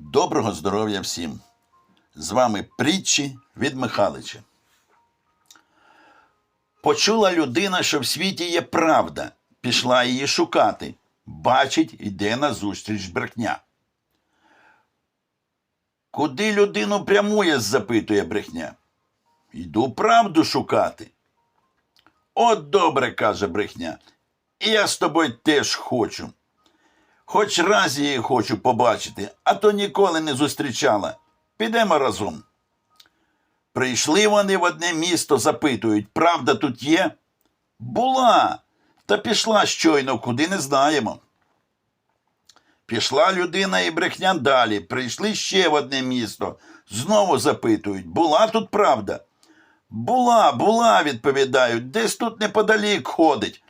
Доброго здоров'я всім! З вами притчі від Михалича. Почула людина, що в світі є правда, пішла її шукати. Бачить, йде назустріч брехня. Куди людину прямує, запитує брехня. Йду правду шукати. От добре, каже брехня. І я з тобою теж хочу. Хоч раз її хочу побачити, а то ніколи не зустрічала. Підемо разом. Прийшли вони в одне місто, запитують, правда тут є? Була, та пішла щойно, куди не знаємо. Пішла людина і брехня далі. Прийшли ще в одне місто. Знову запитують, була тут правда? Була, була, відповідають, десь тут неподалік ходить.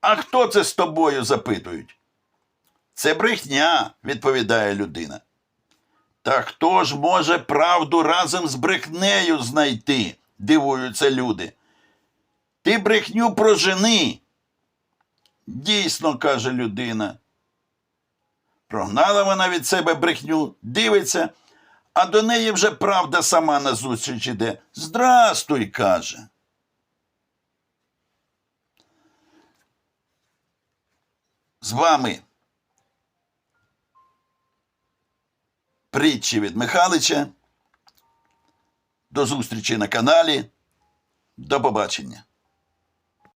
А хто це з тобою? запитують. Це брехня, відповідає людина. Та хто ж може правду разом з брехнею знайти? дивуються люди. Ти брехню прожени. Дійсно, каже людина. Прогнала вона від себе брехню, дивиться, а до неї вже правда сама назустріч іде. Здрастуй, каже. З вами притчі від Михалича. До зустрічі на каналі. До побачення.